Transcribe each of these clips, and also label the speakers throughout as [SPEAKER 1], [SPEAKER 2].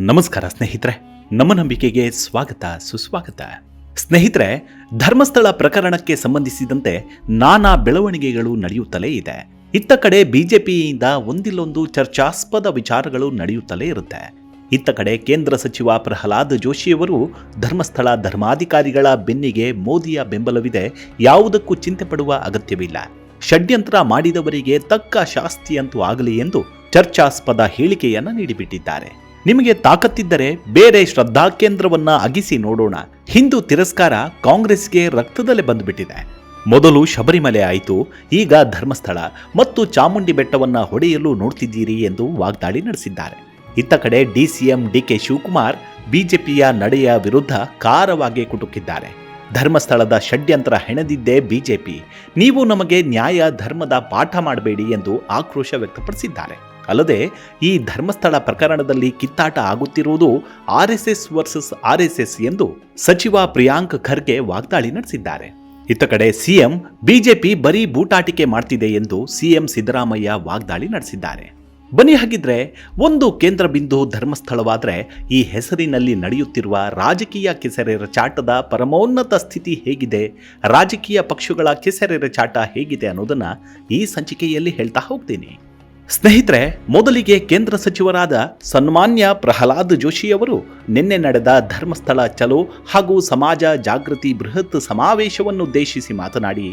[SPEAKER 1] ನಮಸ್ಕಾರ ಸ್ನೇಹಿತರೆ, ನಮ್ಮ ನಂಬಿಕೆಗೆ ಸ್ವಾಗತ, ಸುಸ್ವಾಗತ. ಸ್ನೇಹಿತರೆ, ಧರ್ಮಸ್ಥಳ ಪ್ರಕರಣಕ್ಕೆ ಸಂಬಂಧಿಸಿದಂತೆ ನಾನಾ ಬೆಳವಣಿಗೆಗಳು ನಡೆಯುತ್ತಲೇ ಇದೆ. ಇತ್ತ ಕಡೆ ಬಿಜೆಪಿಯಿಂದ ಒಂದಿಲ್ಲೊಂದು ಚರ್ಚಾಸ್ಪದ ವಿಚಾರಗಳು ನಡೆಯುತ್ತಲೇ ಇರುತ್ತೆ. ಇತ್ತ ಕಡೆ ಕೇಂದ್ರ ಸಚಿವ ಪ್ರಹ್ಲಾದ್ ಜೋಶಿಯವರು ಧರ್ಮಸ್ಥಳ ಧರ್ಮಾಧಿಕಾರಿಗಳ ಬೆನ್ನಿಗೆ ಮೋದಿಯ ಬೆಂಬಲವಿದೆ, ಯಾವುದಕ್ಕೂ ಚಿಂತೆ ಪಡುವ ಅಗತ್ಯವಿಲ್ಲ. ಷಡ್ಯಂತ್ರ ಮಾಡಿದವರಿಗೆ ತಕ್ಕ ಶಾಸ್ತಿಯಂತೂ ಆಗಲಿ ಎಂದು ಚರ್ಚಾಸ್ಪದ ಹೇಳಿಕೆಯನ್ನ ನೀಡಿಬಿಟ್ಟಿದ್ದಾರೆ. ನಿಮಗೆ ತಾಕತ್ತಿದ್ದರೆ ಬೇರೆ ಶ್ರದ್ಧಾ ಕೇಂದ್ರವನ್ನ ಅಗಿಸಿ ನೋಡೋಣ. ಹಿಂದೂ ತಿರಸ್ಕಾರ ಕಾಂಗ್ರೆಸ್ಗೆ ರಕ್ತದಲ್ಲೇ ಬಂದುಬಿಟ್ಟಿದೆ. ಮೊದಲು ಶಬರಿಮಲೆ ಆಯಿತು, ಈಗ ಧರ್ಮಸ್ಥಳ. ಮತ್ತು ಚಾಮುಂಡಿ ಬೆಟ್ಟವನ್ನ ಹೊಡೆಯಲು ನೋಡ್ತಿದ್ದೀರಿ ಎಂದು ವಾಗ್ದಾಳಿ ನಡೆಸಿದ್ದಾರೆ. ಇತ್ತ ಕಡೆ ಡಿಸಿಎಂ ಡಿಕೆ ಶಿವಕುಮಾರ್ ಬಿಜೆಪಿಯ ನಡೆಯ ವಿರುದ್ಧ ಖಾರವಾಗಿ ಕುಟುಕಿದ್ದಾರೆ. ಧರ್ಮಸ್ಥಳದ ಷಡ್ಯಂತ್ರ ಹೆಣೆದಿದ್ದೇ ಬಿಜೆಪಿ. ನೀವು ನಮಗೆ ನ್ಯಾಯ, ಧರ್ಮದ ಪಾಠ ಮಾಡಬೇಡಿ ಎಂದು ಆಕ್ರೋಶ ವ್ಯಕ್ತಪಡಿಸಿದ್ದಾರೆ. ಅಲ್ಲದೆ ಈ ಧರ್ಮಸ್ಥಳ ಪ್ರಕರಣದಲ್ಲಿ ಕಿತ್ತಾಟ ಆಗುತ್ತಿರುವುದು ಆರ್ಎಸ್ಎಸ್ ವರ್ಸಸ್ ಆರ್ಎಸ್ಎಸ್ ಎಂದು ಸಚಿವ ಪ್ರಿಯಾಂಕ್ ಖರ್ಗೆ ವಾಗ್ದಾಳಿ ನಡೆಸಿದ್ದಾರೆ. ಇತ್ತ ಕಡೆ ಸಿಎಂ, ಬಿಜೆಪಿ ಬರೀ ಬೂಟಾಟಿಕೆ ಮಾಡ್ತಿದೆ ಎಂದು ಸಿಎಂ ಸಿದ್ದರಾಮಯ್ಯ ವಾಗ್ದಾಳಿ ನಡೆಸಿದ್ದಾರೆ. ಬನ್ನಿ ಹಾಗಿದ್ರೆ ಒಂದು ಕೇಂದ್ರ ಬಿಂದು ಧರ್ಮಸ್ಥಳವಾದರೆ ಈ ಹೆಸರಿನಲ್ಲಿ ನಡೆಯುತ್ತಿರುವ ರಾಜಕೀಯ ಕೆಸರೆರ ಚಾಟದ ಪರಮೋನ್ನತ ಸ್ಥಿತಿ ಹೇಗಿದೆ, ರಾಜಕೀಯ ಪಕ್ಷಗಳ ಕೆಸರೆರ ಚಾಟ ಹೇಗಿದೆ ಅನ್ನೋದನ್ನ ಈ ಸಂಚಿಕೆಯಲ್ಲಿ ಹೇಳ್ತಾ ಹೋಗ್ತೀನಿ. ಸ್ನೇಹಿತರೆ, ಮೊದಲಿಗೆ ಕೇಂದ್ರ ಸಚಿವರಾದ ಸನ್ಮಾನ್ಯ ಪ್ರಹ್ಲಾದ್ ಜೋಶಿಯವರು ನಿನ್ನೆ ನಡೆದ ಧರ್ಮಸ್ಥಳ ಚಲೋ ಹಾಗೂ ಸಮಾಜ ಜಾಗೃತಿ ಬೃಹತ್ ಸಮಾವೇಶವನ್ನುದ್ದೇಶಿಸಿ ಮಾತನಾಡಿ,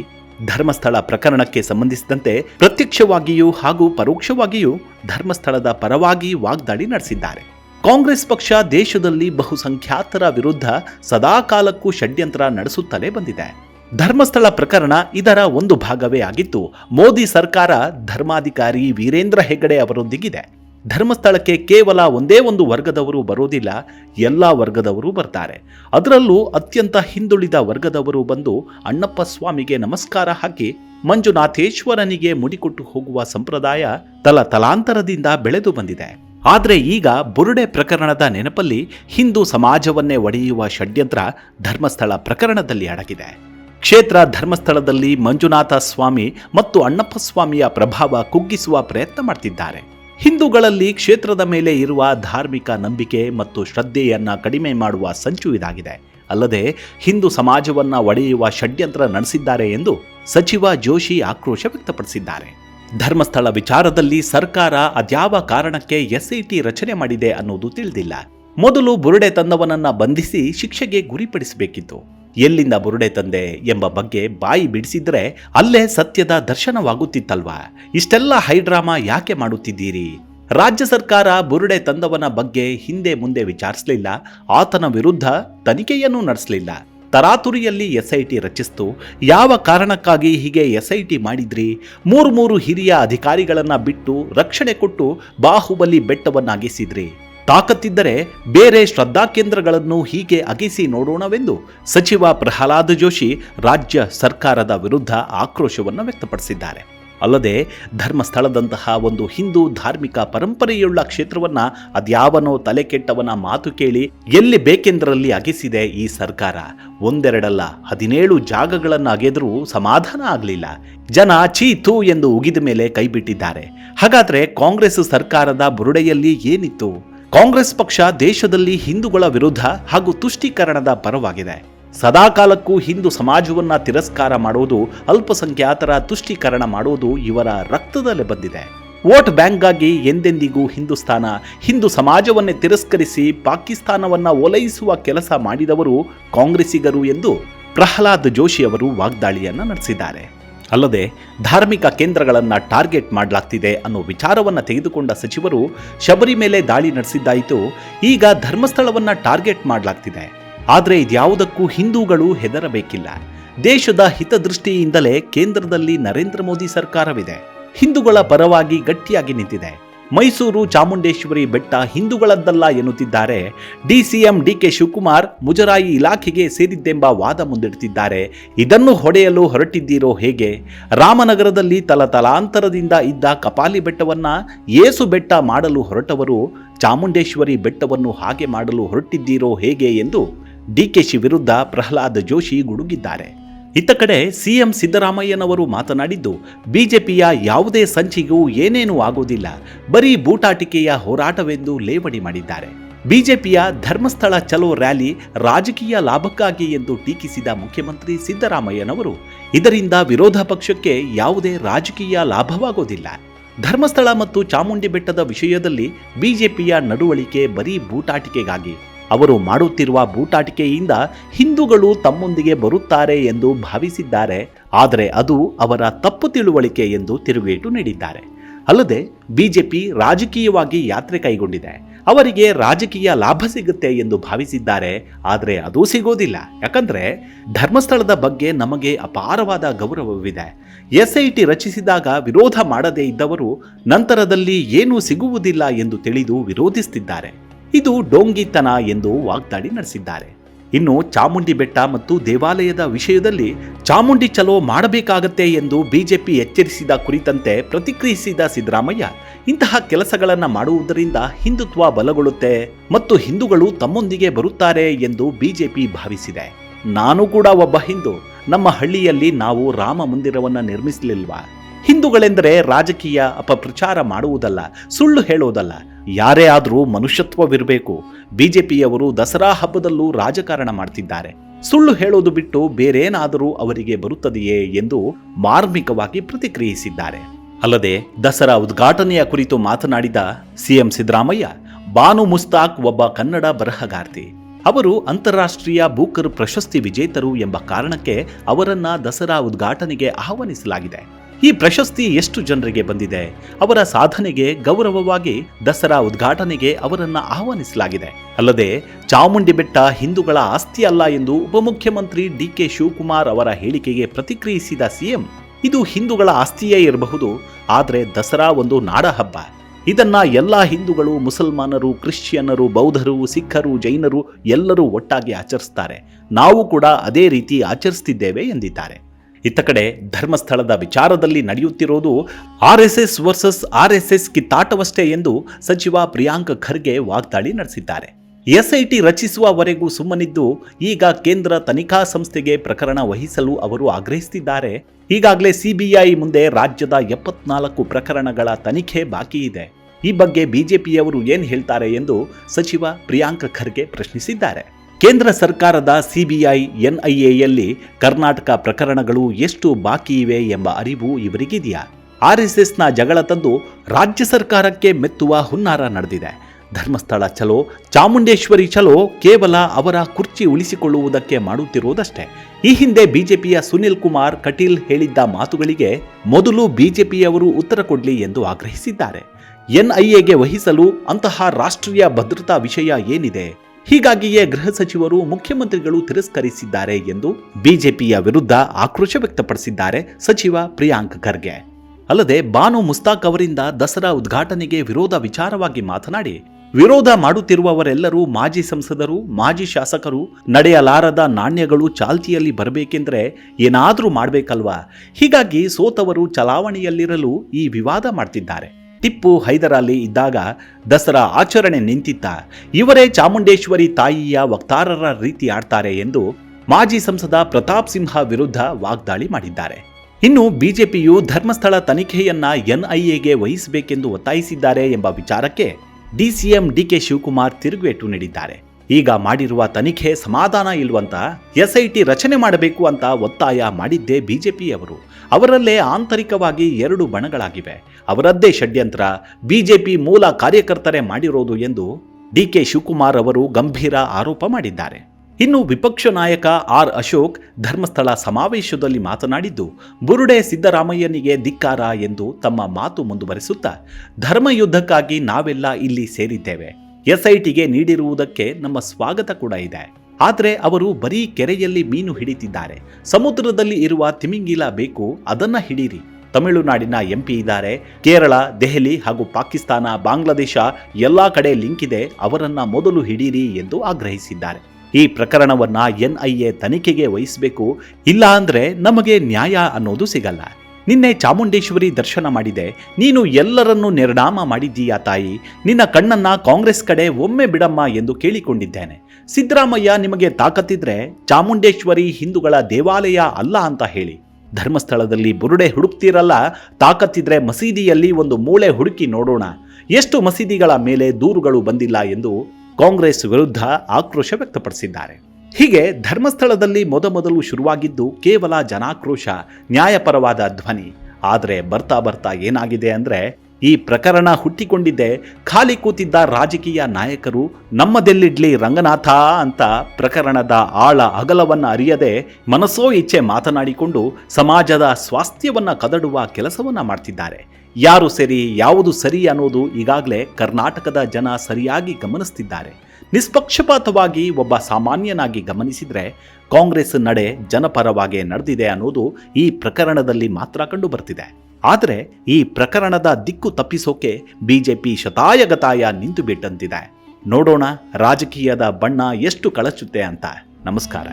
[SPEAKER 1] ಧರ್ಮಸ್ಥಳ ಪ್ರಕರಣಕ್ಕೆ ಸಂಬಂಧಿಸಿದಂತೆ ಪ್ರತ್ಯಕ್ಷವಾಗಿಯೂ ಹಾಗೂ ಪರೋಕ್ಷವಾಗಿಯೂ ಧರ್ಮಸ್ಥಳದ ಪರವಾಗಿ ವಾಗ್ದಾಳಿ ನಡೆಸಿದ್ದಾರೆ. ಕಾಂಗ್ರೆಸ್ ಪಕ್ಷ ದೇಶದಲ್ಲಿ ಬಹುಸಂಖ್ಯಾತರ ವಿರುದ್ಧ ಸದಾಕಾಲಕ್ಕೂ ಷಡ್ಯಂತ್ರ ನಡೆಸುತ್ತಲೇ ಬಂದಿದೆ. ಧರ್ಮಸ್ಥಳ ಪ್ರಕರಣ ಇದರ ಒಂದು ಭಾಗವೇ ಆಗಿತ್ತು. ಮೋದಿ ಸರ್ಕಾರ ಧರ್ಮಾಧಿಕಾರಿ ವೀರೇಂದ್ರ ಹೆಗ್ಗಡೆ ಅವರೊಂದಿಗಿದೆ. ಧರ್ಮಸ್ಥಳಕ್ಕೆ ಕೇವಲ ಒಂದೇ ಒಂದು ವರ್ಗದವರು ಬರೋದಿಲ್ಲ, ಎಲ್ಲ ವರ್ಗದವರು ಬರ್ತಾರೆ. ಅದರಲ್ಲೂ ಅತ್ಯಂತ ಹಿಂದುಳಿದ ವರ್ಗದವರು ಬಂದು ಅಣ್ಣಪ್ಪ ಸ್ವಾಮಿಗೆ ನಮಸ್ಕಾರ ಹಾಕಿ ಮಂಜುನಾಥೇಶ್ವರನಿಗೆ ಮುಡಿಕೊಟ್ಟು ಹೋಗುವ ಸಂಪ್ರದಾಯ ತಲ ತಲಾಂತರದಿಂದ ಬೆಳೆದು ಬಂದಿದೆ. ಆದರೆ ಈಗ ಬುರುಡೆ ಪ್ರಕರಣದ ನೆನಪಲ್ಲಿ ಹಿಂದೂ ಸಮಾಜವನ್ನೇ ಒಡೆಯುವ ಷಡ್ಯಂತ್ರ ಧರ್ಮಸ್ಥಳ ಪ್ರಕರಣದಲ್ಲಿ ಅಡಗಿದೆ. ಕ್ಷೇತ್ರ ಧರ್ಮಸ್ಥಳದಲ್ಲಿ ಮಂಜುನಾಥ ಸ್ವಾಮಿ ಮತ್ತು ಅಣ್ಣಪ್ಪ ಸ್ವಾಮಿಯ ಪ್ರಭಾವ ಕುಗ್ಗಿಸುವ ಪ್ರಯತ್ನ ಮಾಡ್ತಿದ್ದಾರೆ. ಹಿಂದೂಗಳಲ್ಲಿ ಕ್ಷೇತ್ರದ ಮೇಲೆ ಇರುವ ಧಾರ್ಮಿಕ ನಂಬಿಕೆ ಮತ್ತು ಶ್ರದ್ಧೆಯನ್ನ ಕಡಿಮೆ ಮಾಡುವ ಸಂಚು ಇದಾಗಿದೆ. ಅಲ್ಲದೆ ಹಿಂದೂ ಸಮಾಜವನ್ನ ಒಡೆಯುವ ಷಡ್ಯಂತ್ರ ನಡೆಸಿದ್ದಾರೆ ಎಂದು ಸಚಿವ ಜೋಶಿ ಆಕ್ರೋಶ ವ್ಯಕ್ತಪಡಿಸಿದ್ದಾರೆ. ಧರ್ಮಸ್ಥಳ ವಿಚಾರದಲ್ಲಿ ಸರ್ಕಾರ ಅದ್ಯಾವ ಕಾರಣಕ್ಕೆ ಎಸ್ಐಟಿ ರಚನೆ ಮಾಡಿದೆ ಅನ್ನೋದು ತಿಳಿದಿಲ್ಲ. ಮೊದಲು ಬುರುಡೆ ತಂದವನನ್ನ ಬಂಧಿಸಿ ಶಿಕ್ಷೆಗೆ ಗುರಿಪಡಿಸಬೇಕಿತ್ತು. ಎಲ್ಲಿಂದ ಬುರುಡೆ ತಂದೆ ಎಂಬ ಬಗ್ಗೆ ಬಾಯಿ ಬಿಡಿಸಿದ್ರೆ ಅಲ್ಲೇ ಸತ್ಯದ ದರ್ಶನವಾಗುತ್ತಿತ್ತಲ್ವಾ? ಇಷ್ಟೆಲ್ಲ ಹೈಡ್ರಾಮಾ ಯಾಕೆ ಮಾಡುತ್ತಿದ್ದೀರಿ? ರಾಜ್ಯ ಸರ್ಕಾರ ಬುರುಡೆ ತಂದವನ ಬಗ್ಗೆ ಹಿಂದೆ ಮುಂದೆ ವಿಚಾರಿಸಲಿಲ್ಲ, ಆತನ ವಿರುದ್ಧ ತನಿಖೆಯನ್ನೂ ನಡೆಸಲಿಲ್ಲ. ತರಾತುರಿಯಲ್ಲಿ ಎಸ್ಐಟಿ ರಚಿಸ್ತು, ಯಾವ ಕಾರಣಕ್ಕಾಗಿ ಹೀಗೆ ಎಸ್ಐಟಿ ಮಾಡಿದ್ರಿ? ಮೂರು ಮೂರು ಹಿರಿಯ ಅಧಿಕಾರಿಗಳನ್ನ ಬಿಟ್ಟು ರಕ್ಷಣೆ ಕೊಟ್ಟು ಬಾಹುಬಲಿ ಬೆಟ್ಟವನ್ನಾಗಿಸಿದ್ರಿ. ತಾಕತ್ತಿದ್ದರೆ ಬೇರೆ ಶ್ರದ್ಧಾ ಕೇಂದ್ರಗಳನ್ನು ಹೀಗೆ ಅಗಿಸಿ ನೋಡೋಣವೆಂದು ಸಚಿವ ಪ್ರಹ್ಲಾದ್ ಜೋಶಿ ರಾಜ್ಯ ಸರ್ಕಾರದ ವಿರುದ್ಧ ಆಕ್ರೋಶವನ್ನು ವ್ಯಕ್ತಪಡಿಸಿದ್ದಾರೆ. ಅಲ್ಲದೆ ಧರ್ಮಸ್ಥಳದಂತಹ ಒಂದು ಹಿಂದೂ ಧಾರ್ಮಿಕ ಪರಂಪರೆಯುಳ್ಳ ಕ್ಷೇತ್ರವನ್ನು ಅದ್ಯಾವನೋ ತಲೆ ಕೆಟ್ಟವನ ಮಾತು ಕೇಳಿ ಎಲ್ಲಿ ಬೇಕೆಂದರಲ್ಲಿ ಅಗಿಸಿದೆ ಈ ಸರ್ಕಾರ? ಒಂದೆರಡಲ್ಲ, ಹದಿನೇಳು ಜಾಗಗಳನ್ನು ಅಗೆದರೂ ಸಮಾಧಾನ ಆಗಲಿಲ್ಲ. ಜನ ಚೀತು ಎಂದು ಉಗಿದ ಮೇಲೆ ಕೈಬಿಟ್ಟಿದ್ದಾರೆ. ಹಾಗಾದರೆ ಕಾಂಗ್ರೆಸ್ ಸರ್ಕಾರದ ಬುರುಡೆಯಲ್ಲಿ ಏನಿತ್ತು? ಕಾಂಗ್ರೆಸ್ ಪಕ್ಷ ದೇಶದಲ್ಲಿ ಹಿಂದೂಗಳ ವಿರುದ್ಧ ಹಾಗೂ ತುಷ್ಟೀಕರಣದ ಪರವಾಗಿದೆ. ಸದಾಕಾಲಕ್ಕೂ ಹಿಂದೂ ಸಮಾಜವನ್ನ ತಿರಸ್ಕಾರ ಮಾಡುವುದು, ಅಲ್ಪಸಂಖ್ಯಾತರ ತುಷ್ಟೀಕರಣ ಮಾಡುವುದು ಇವರ ರಕ್ತದಲ್ಲಿ ಬಂದಿದೆ. ವೋಟ್ ಬ್ಯಾಂಕ್ಗಾಗಿ ಎಂದೆಂದಿಗೂ ಹಿಂದೂಸ್ತಾನ ಹಿಂದೂ ಸಮಾಜವನ್ನೇ ತಿರಸ್ಕರಿಸಿ ಪಾಕಿಸ್ತಾನವನ್ನ ಓಲೈಸುವ ಕೆಲಸ ಮಾಡಿದವರು ಕಾಂಗ್ರೆಸ್ಸಿಗರು ಎಂದು ಪ್ರಹ್ಲಾದ್ ಜೋಶಿ ಅವರು ವಾಗ್ದಾಳಿಯನ್ನ ನಡೆಸಿದ್ದಾರೆ. ಅಲ್ಲದೆ ಧಾರ್ಮಿಕ ಕೇಂದ್ರಗಳನ್ನು ಟಾರ್ಗೆಟ್ ಮಾಡಲಾಗ್ತಿದೆ ಅನ್ನೋ ವಿಚಾರವನ್ನು ತೆಗೆದುಕೊಂಡ ಸಚಿವರು ಶಬರಿ ಮೇಲೆ ದಾಳಿ ನಡೆಸಿದ್ದಾಯಿತು, ಈಗ ಧರ್ಮಸ್ಥಳವನ್ನ ಟಾರ್ಗೆಟ್ ಮಾಡಲಾಗ್ತಿದೆ. ಆದರೆ ಇದ್ಯಾವುದಕ್ಕೂ ಹಿಂದೂಗಳು ಹೆದರಬೇಕಿಲ್ಲ. ದೇಶದ ಹಿತದೃಷ್ಟಿಯಿಂದಲೇ ಕೇಂದ್ರದಲ್ಲಿ ನರೇಂದ್ರ ಮೋದಿ ಸರ್ಕಾರವಿದೆ. ಹಿಂದೂಗಳ ಪರವಾಗಿ ಗಟ್ಟಿಯಾಗಿ ನಿಂತಿದೆ. ಮೈಸೂರು ಚಾಮುಂಡೇಶ್ವರಿ ಬೆಟ್ಟ ಹಿಂದೂಗಳದ್ದಲ್ಲ ಎನ್ನುತ್ತಿದ್ದಾರೆ. ಡಿಸಿಎಂ ಡಿಕೆ ಶಿವಕುಮಾರ್, ಮುಜರಾಯಿ ಇಲಾಖೆಗೆ ಸೇರಿದ್ದೆಂಬ ವಾದ ಮುಂದಿಡುತ್ತಿದ್ದಾರೆ ಇದನ್ನು ಹೊಡೆಯಲು ಹೊರಟಿದ್ದೀರೋ ಹೇಗೆ? ರಾಮನಗರದಲ್ಲಿ ತಲತಲಾಂತರದಿಂದ ಇದ್ದ ಕಪಾಲಿ ಬೆಟ್ಟವನ್ನ ಏಸು ಬೆಟ್ಟ ಮಾಡಲು ಹೊರಟವರು ಚಾಮುಂಡೇಶ್ವರಿ ಬೆಟ್ಟವನ್ನು ಹಾಗೆ ಮಾಡಲು ಹೊರಟಿದ್ದೀರೋ ಹೇಗೆ ಎಂದು ಡಿಕೆಶಿ ವಿರುದ್ಧ ಪ್ರಹ್ಲಾದ್ ಜೋಶಿ ಗುಡುಗಿದ್ದಾರೆ. ಇತ್ತ ಕಡೆ ಸಿಎಂ ಸಿದ್ದರಾಮಯ್ಯನವರು ಮಾತನಾಡಿದ್ದು, ಬಿಜೆಪಿಯ ಯಾವುದೇ ಸಂಚಿಗೂ ಏನೇನೂ ಆಗೋದಿಲ್ಲ ಬರೀ ಬೂಟಾಟಿಕೆಯ ಹೋರಾಟವೆಂದು ಲೇವಡಿ ಮಾಡಿದ್ದಾರೆ. ಬಿಜೆಪಿಯ ಧರ್ಮಸ್ಥಳ ಚಲೋ ರ್ಯಾಲಿ ರಾಜಕೀಯ ಲಾಭಕ್ಕಾಗಿ ಎಂದು ಟೀಕಿಸಿದ ಮುಖ್ಯಮಂತ್ರಿ ಸಿದ್ದರಾಮಯ್ಯನವರು, ಇದರಿಂದ ವಿರೋಧ ಪಕ್ಷಕ್ಕೆ ಯಾವುದೇ ರಾಜಕೀಯ ಲಾಭವಾಗೋದಿಲ್ಲ. ಧರ್ಮಸ್ಥಳ ಮತ್ತು ಚಾಮುಂಡಿ ಬೆಟ್ಟದ ವಿಷಯದಲ್ಲಿ ಬಿಜೆಪಿಯ ನಡವಳಿಕೆ ಬರೀ ಬೂಟಾಟಿಕೆಗಾಗಿ. ಅವರು ಮಾಡುತ್ತಿರುವ ಬೂಟಾಟಿಕೆಯಿಂದ ಹಿಂದೂಗಳು ತಮ್ಮೊಂದಿಗೆ ಬರುತ್ತಾರೆ ಎಂದು ಭಾವಿಸಿದ್ದಾರೆ. ಆದರೆ ಅದು ಅವರ ತಪ್ಪು ತಿಳುವಳಿಕೆ ಎಂದು ತಿರುಗೇಟು ನೀಡಿದ್ದಾರೆ. ಅಲ್ಲದೆ, ಬಿಜೆಪಿ ರಾಜಕೀಯವಾಗಿ ಯಾತ್ರೆ ಕೈಗೊಂಡಿದೆ. ಅವರಿಗೆ ರಾಜಕೀಯ ಲಾಭ ಸಿಗುತ್ತೆ ಎಂದು ಭಾವಿಸಿದ್ದಾರೆ. ಆದರೆ ಅದು ಸಿಗೋದಿಲ್ಲ. ಯಾಕಂದ್ರೆ, ಧರ್ಮಸ್ಥಳದ ಬಗ್ಗೆ ನಮಗೆ ಅಪಾರವಾದ ಗೌರವವಿದೆ. ಎಸ್ಐಟಿ ರಚಿಸಿದಾಗ ವಿರೋಧ ಮಾಡದೇ ಇದ್ದವರು ನಂತರದಲ್ಲಿ ಏನೂ ಸಿಗುವುದಿಲ್ಲ ಎಂದು ತಿಳಿದು ವಿರೋಧಿಸುತ್ತಿದ್ದಾರೆ ಇದು ಡೋಂಗಿತನ ಎಂದು ವಾಗ್ದಾಳಿ ನಡೆಸಿದ್ದಾರೆ. ಇನ್ನು ಚಾಮುಂಡಿ ಬೆಟ್ಟ ಮತ್ತು ದೇವಾಲಯದ ವಿಷಯದಲ್ಲಿ ಚಾಮುಂಡಿ ಚಲೋ ಮಾಡಬೇಕಾಗತ್ತೆ ಎಂದು ಬಿಜೆಪಿ ಎಚ್ಚರಿಸಿದ ಕುರಿತಂತೆ ಪ್ರತಿಕ್ರಿಯಿಸಿದ ಸಿದ್ದರಾಮಯ್ಯ, ಇಂತಹ ಕೆಲಸಗಳನ್ನು ಮಾಡುವುದರಿಂದ ಹಿಂದುತ್ವ ಬಲಗೊಳ್ಳುತ್ತೆ ಮತ್ತು ಹಿಂದೂಗಳು ತಮ್ಮೊಂದಿಗೆ ಬರುತ್ತಾರೆ ಎಂದು ಬಿಜೆಪಿ ಭಾವಿಸಿದೆ. ನಾನು ಕೂಡ ಒಬ್ಬ ಹಿಂದೂ, ನಮ್ಮ ಹಳ್ಳಿಯಲ್ಲಿ ನಾವು ರಾಮ ಮಂದಿರವನ್ನು ನಿರ್ಮಿಸಲಿಲ್ವಾ? ಹಿಂದೂಗಳೆಂದರೆ ರಾಜಕೀಯ ಅಪಪ್ರಚಾರ ಮಾಡುವುದಲ್ಲ, ಸುಳ್ಳು ಹೇಳುವುದಲ್ಲ ಯಾರೇ ಆದರೂ ಮನುಷ್ಯತ್ವವಿರಬೇಕು. ಬಿಜೆಪಿಯವರು ದಸರಾ ಹಬ್ಬದಲ್ಲೂ ರಾಜಕಾರಣ ಮಾಡ್ತಿದ್ದಾರೆ. ಸುಳ್ಳು ಹೇಳೋದು ಬಿಟ್ಟು ಬೇರೇನಾದರೂ ಅವರಿಗೆ ಬರುತ್ತದೆಯೇ ಎಂದು ಮಾರ್ಮಿಕವಾಗಿ ಪ್ರತಿಕ್ರಿಯಿಸಿದ್ದಾರೆ. ಅಲ್ಲದೆ ದಸರಾ ಉದ್ಘಾಟನೆಯ ಕುರಿತು ಮಾತನಾಡಿದ ಸಿಎಂ ಸಿದ್ದರಾಮಯ್ಯ, ಬಾನು ಮುಸ್ತಾಕ್ ಒಬ್ಬ ಕನ್ನಡ ಬರಹಗಾರ್ತಿ. ಅವರು ಅಂತಾರಾಷ್ಟ್ರೀಯ ಬೂಕರ್ ಪ್ರಶಸ್ತಿ ವಿಜೇತರು ಎಂಬ ಕಾರಣಕ್ಕೆ ಅವರನ್ನ ದಸರಾ ಉದ್ಘಾಟನೆಗೆ ಆಹ್ವಾನಿಸಲಾಗಿದೆ. ಈ ಪ್ರಶಸ್ತಿ ಎಷ್ಟು ಜನರಿಗೆ ಬಂದಿದೆ? ಅವರ ಸಾಧನೆಗೆ ಗೌರವವಾಗಿ ದಸರಾ ಉದ್ಘಾಟನೆಗೆ ಅವರನ್ನ ಆಹ್ವಾನಿಸಲಾಗಿದೆ. ಅಲ್ಲದೆ ಚಾಮುಂಡಿ ಬೆಟ್ಟ ಹಿಂದೂಗಳ ಆಸ್ತಿ ಅಲ್ಲ ಎಂದು ಉಪಮುಖ್ಯಮಂತ್ರಿ ಡಿಕೆ ಶಿವಕುಮಾರ್ ಅವರ ಹೇಳಿಕೆಗೆ ಪ್ರತಿಕ್ರಿಯಿಸಿದ ಸಿಎಂ ಇದು ಹಿಂದೂಗಳ ಆಸ್ತಿಯೇ ಇರಬಹುದು, ಆದರೆ ದಸರಾ ಒಂದು ನಾಡ ಹಬ್ಬ ಇದನ್ನ ಎಲ್ಲ ಹಿಂದೂಗಳು, ಮುಸಲ್ಮಾನರು ಕ್ರಿಶ್ಚಿಯನ್ನರು ಬೌದ್ಧರು, ಸಿಖ್ಖರು, ಜೈನರು ಎಲ್ಲರೂ ಒಟ್ಟಾಗಿ ಆಚರಿಸ್ತಾರೆ. ನಾವು ಕೂಡ ಅದೇ ರೀತಿ ಆಚರಿಸ್ತಿದ್ದೇವೆ ಎಂದಿದ್ದಾರೆ. ಇತ್ತ ಕಡೆ ಧರ್ಮಸ್ಥಳದ ವಿಚಾರದಲ್ಲಿ ನಡೆಯುತ್ತಿರೋದು R S versus R S S ಕಿತ್ತಾಟವಷ್ಟೇ ಎಂದು ಸಚಿವ ಪ್ರಿಯಾಂಕ್ ಖರ್ಗೆ ವಾಗ್ದಾಳಿ ನಡೆಸಿದ್ದಾರೆ. ಎಸ್ಐಟಿ ರಚಿಸುವವರೆಗೂ ಸುಮ್ಮನಿದ್ದು ಈಗ ಕೇಂದ್ರ ತನಿಖಾ ಸಂಸ್ಥೆಗೆ ಪ್ರಕರಣ ವಹಿಸಲು ಅವರು ಆಗ್ರಹಿಸುತ್ತಿದ್ದಾರೆ. ಈಗಾಗಲೇ ಸಿಬಿಐ ಮುಂದೆ ರಾಜ್ಯದ ಎಪ್ಪತ್ನಾಲ್ಕು ಪ್ರಕರಣಗಳ ತನಿಖೆ ಬಾಕಿ ಇದೆ. ಈ ಬಗ್ಗೆ ಬಿಜೆಪಿಯವರು ಏನು ಹೇಳ್ತಾರೆ ಎಂದು ಸಚಿವ ಪ್ರಿಯಾಂಕ್ ಖರ್ಗೆ ಪ್ರಶ್ನಿಸಿದ್ದಾರೆ. ಕೇಂದ್ರ ಸರ್ಕಾರದ ಸಿಬಿಐ, ಎನ್ಐಎಯಲ್ಲಿ ಕರ್ನಾಟಕ ಪ್ರಕರಣಗಳು ಎಷ್ಟು ಬಾಕಿ ಇವೆ ಎಂಬ ಅರಿವು ಇವರಿಗಿದೆಯಾ? ಆರ್ಎಸ್ಎಸ್ನ ಜಗಳ ತಂದು ರಾಜ್ಯ ಸರ್ಕಾರಕ್ಕೆ ಮೆತ್ತುವ ಹುನ್ನಾರ ನಡೆದಿದೆ. ಧರ್ಮಸ್ಥಳ ಚಲೋ ಚಾಮುಂಡೇಶ್ವರಿ ಚಲೋ ಕೇವಲ ಅವರ ಕುರ್ಚಿ ಉಳಿಸಿಕೊಳ್ಳುವುದಕ್ಕೆ ಮಾಡುತ್ತಿರುವುದಷ್ಟೇ. ಈ ಹಿಂದೆ ಬಿಜೆಪಿಯ ಸುನಿಲ್ ಕುಮಾರ್ ಕಟೀಲ್ ಹೇಳಿದ್ದ ಮಾತುಗಳಿಗೆ ಮೊದಲು ಬಿಜೆಪಿಯವರು ಉತ್ತರ ಕೊಡಲಿ ಎಂದು ಆಗ್ರಹಿಸಿದ್ದಾರೆ. ಎನ್ಐಎಗೆ ವಹಿಸಲು ಅಂತಹ ರಾಷ್ಟ್ರೀಯ ಭದ್ರತಾ ವಿಷಯ ಏನಿದೆ? ಹೀಗಾಗಿಯೇ ಗೃಹ ಸಚಿವರು ಮುಖ್ಯಮಂತ್ರಿಗಳು ತಿರಸ್ಕರಿಸಿದ್ದಾರೆ ಎಂದು ಬಿಜೆಪಿಯ ವಿರುದ್ಧ ಆಕ್ರೋಶ ವ್ಯಕ್ತಪಡಿಸಿದ್ದಾರೆ ಸಚಿವ ಪ್ರಿಯಾಂಕ್ ಖರ್ಗೆ. ಅಲ್ಲದೆ ಬಾನು ಮುಸ್ತಾಕ್ ಅವರಿಂದ ದಸರಾ ಉದ್ಘಾಟನೆಗೆ ವಿರೋಧ ವಿಚಾರವಾಗಿ ಮಾತನಾಡಿ, ವಿರೋಧ ಮಾಡುತ್ತಿರುವವರೆಲ್ಲರೂ ಮಾಜಿ ಸಂಸದರು, ಮಾಜಿ ಶಾಸಕರು, ನಡೆಯಲಾರದ ನಾಣ್ಯಗಳು ಚಾಲ್ತಿಯಲ್ಲಿ ಬರಬೇಕೆಂದ್ರೆ ಏನಾದರೂ ಮಾಡಬೇಕಲ್ವಾ? ಹೀಗಾಗಿ ಸೋತವರು ಚಲಾವಣೆಯಲ್ಲಿರಲು ಈ ವಿವಾದ ಮಾಡ್ತಿದ್ದಾರೆ. ಟಿಪ್ಪು ಹೈದರಾಲಿ ಇದ್ದಾಗ ದಸರಾ ಆಚರಣೆ ನಿಂತಿತ್ತ. ಇವರೇ ಚಾಮುಂಡೇಶ್ವರಿ ತಾಯಿಯ ವಕ್ತಾರರ ರೀತಿ ಆಡ್ತಾರೆ ಎಂದು ಮಾಜಿ ಸಂಸದ ಪ್ರತಾಪ್ ಸಿಂಹ ವಿರುದ್ಧ ವಾಗ್ದಾಳಿ ಮಾಡಿದ್ದಾರೆ. ಇನ್ನು ಬಿಜೆಪಿಯು ಧರ್ಮಸ್ಥಳ ತನಿಖೆಯನ್ನ ಎನ್ಐಎಗೆ ವಹಿಸಬೇಕೆಂದು ಒತ್ತಾಯಿಸಿದ್ದಾರೆ ಎಂಬ ವಿಚಾರಕ್ಕೆ ಡಿಸಿಎಂ ಡಿಕೆ ಶಿವಕುಮಾರ್ ತಿರುಗೇಟು ನೀಡಿದ್ದಾರೆ. ಈಗ ಮಾಡಿರುವ ತನಿಖೆ ಸಮಾಧಾನ ಇಲ್ವಂತ ಎಸ್ಐಟಿ ರಚನೆ ಮಾಡಬೇಕು ಅಂತ ಒತ್ತಾಯ ಮಾಡಿದ್ದೇ ಬಿಜೆಪಿಯವರು ಅವರಲ್ಲೇ ಆಂತರಿಕವಾಗಿ ಎರಡು ಬಣಗಳಾಗಿವೆ. ಅವರದ್ದೇ ಷಡ್ಯಂತ್ರ ಬಿಜೆಪಿ ಮೂಲ ಕಾರ್ಯಕರ್ತರೇ ಮಾಡಿರೋದು ಎಂದು ಡಿ ಕೆ ಶಿವಕುಮಾರ್ ಅವರು ಗಂಭೀರ ಆರೋಪ ಮಾಡಿದ್ದಾರೆ. ಇನ್ನು ವಿಪಕ್ಷ ನಾಯಕ ಆರ್ ಅಶೋಕ್ ಧರ್ಮಸ್ಥಳ ಸಮಾವೇಶದಲ್ಲಿ ಮಾತನಾಡಿದ್ದು, ಬುರುಡೆ ಸಿದ್ದರಾಮಯ್ಯನಿಗೆ ಧಿಕ್ಕಾರ ಎಂದು ತಮ್ಮ ಮಾತು ಮುಂದುವರೆಸುತ್ತಾ, ಧರ್ಮಯುದ್ಧಕ್ಕಾಗಿ ನಾವೆಲ್ಲ ಇಲ್ಲಿ ಸೇರಿದ್ದೇವೆ. ಎಸ್ಐಟಿಗೆ ನೀಡಿರುವುದಕ್ಕೆ ನಮ್ಮ ಸ್ವಾಗತ ಕೂಡ ಇದೆ. ಆದರೆ ಅವರು ಬರೀ ಕೆರೆಯಲ್ಲಿ ಮೀನು ಹಿಡಿತಿದ್ದಾರೆ. ಸಮುದ್ರದಲ್ಲಿ ಇರುವ ತಿಮಿಂಗಿಲ ಬೇಕು, ಅದನ್ನ ಹಿಡೀರಿ. ತಮಿಳುನಾಡಿನ ಎಂಪಿ ಇದ್ದಾರೆ. ಕೇರಳ, ದೆಹಲಿ ಹಾಗೂ ಪಾಕಿಸ್ತಾನ, ಬಾಂಗ್ಲಾದೇಶ ಎಲ್ಲಾ ಕಡೆ ಲಿಂಕ್ ಇದೆ, ಅವರನ್ನ ಮೊದಲು ಹಿಡೀರಿ ಎಂದು ಆಗ್ರಹಿಸಿದ್ದಾರೆ. ಈ ಪ್ರಕರಣವನ್ನ ಎನ್ಐಎ ತನಿಖೆಗೆ ವಹಿಸಬೇಕು, ಇಲ್ಲ ಅಂದ್ರೆ ನಮಗೆ ನ್ಯಾಯ ಅನ್ನೋದು ಸಿಗಲ್ಲ. ನಿನ್ನೆ ಚಾಮುಂಡೇಶ್ವರಿ ದರ್ಶನ ಮಾಡಿದೆ. ನೀನು ಎಲ್ಲರನ್ನೂ ನಿರ್ಣಾಮ ಮಾಡಿದ್ದೀಯಾ ತಾಯಿ? ನಿನ್ನ ಕಣ್ಣನ್ನ ಕಾಂಗ್ರೆಸ್ ಕಡೆ ಒಮ್ಮೆ ಬಿಡಮ್ಮ ಎಂದು ಕೇಳಿಕೊಂಡಿದ್ದೇನೆ. ಸಿದ್ದರಾಮಯ್ಯ ನಿಮಗೆ ತಾಕತ್ತಿದ್ರೆ ಚಾಮುಂಡೇಶ್ವರಿ ಹಿಂದೂಗಳ ದೇವಾಲಯ ಅಲ್ಲ ಅಂತ ಹೇಳಿ. ಧರ್ಮಸ್ಥಳದಲ್ಲಿ ಬುರುಡೆ ಹುಡುಕ್ತಿರಲ್ಲ, ತಾಕತ್ತಿದ್ರೆ ಮಸೀದಿಯಲ್ಲಿ ಒಂದು ಮೂಳೆ ಹುಡುಕಿ ನೋಡೋಣ. ಎಷ್ಟು ಮಸೀದಿಗಳ ಮೇಲೆ ದೂರುಗಳು ಬಂದಿಲ್ಲ ಎಂದು ಕಾಂಗ್ರೆಸ್ ವಿರುದ್ಧ ಆಕ್ರೋಶ ವ್ಯಕ್ತಪಡಿಸಿದ್ದಾರೆ. ಹೀಗೆ ಧರ್ಮಸ್ಥಳದಲ್ಲಿ ಮೊದಮೊದಲು ಶುರುವಾಗಿದ್ದು ಕೇವಲ ಜನಾಕ್ರೋಶ, ನ್ಯಾಯಪರವಾದ ಧ್ವನಿ. ಆದರೆ ಬರ್ತಾ ಬರ್ತಾ ಏನಾಗಿದೆ ಅಂದರೆ ಈ ಪ್ರಕರಣ ಹುಟ್ಟಿಕೊಂಡಿದ್ದೆ ಖಾಲಿ ಕೂತಿದ್ದ ರಾಜಕೀಯ ನಾಯಕರು ನಮ್ಮದೆಲ್ಲಿಡ್ಲಿ ರಂಗನಾಥ ಅಂತ ಪ್ರಕರಣದ ಆಳ ಅಗಲವನ್ನ ಅರಿಯದೆ ಮನಸೋ ಇಚ್ಛೆ ಮಾತನಾಡಿಕೊಂಡು ಸಮಾಜದ ಸ್ವಾಸ್ಥ್ಯವನ್ನು ಕದಡುವ ಕೆಲಸವನ್ನ ಮಾಡ್ತಿದ್ದಾರೆ. ಯಾರು ಸರಿ, ಯಾವುದು ಸರಿ ಅನ್ನೋದು ಈಗಾಗಲೇ ಕರ್ನಾಟಕದ ಜನ ಸರಿಯಾಗಿ ಗಮನಿಸ್ತಿದ್ದಾರೆ. ನಿಷ್ಪಕ್ಷಪಾತವಾಗಿ ಒಬ್ಬ ಸಾಮಾನ್ಯನಾಗಿ ಗಮನಿಸಿದರೆ ಕಾಂಗ್ರೆಸ್ ನಡೆ ಜನಪರವಾಗಿ ನಡೆದಿದೆ ಅನ್ನೋದು ಈ ಪ್ರಕರಣದಲ್ಲಿ ಮಾತ್ರ ಕಂಡು ಬರ್ತಿದೆ ಆದರೆ ಈ ಪ್ರಕರಣದ ದಿಕ್ಕು ತಪ್ಪಿಸೋಕೆ ಬಿಜೆಪಿ ಶತಾಯಗತಾಯ ನಿಂತು ಬಿಟ್ಟಂತಿದೆ ನೋಡೋಣ ರಾಜಕೀಯದ ಬಣ್ಣ ಎಷ್ಟು ಕಳಚುತ್ತೆ ಅಂತ. ನಮಸ್ಕಾರ.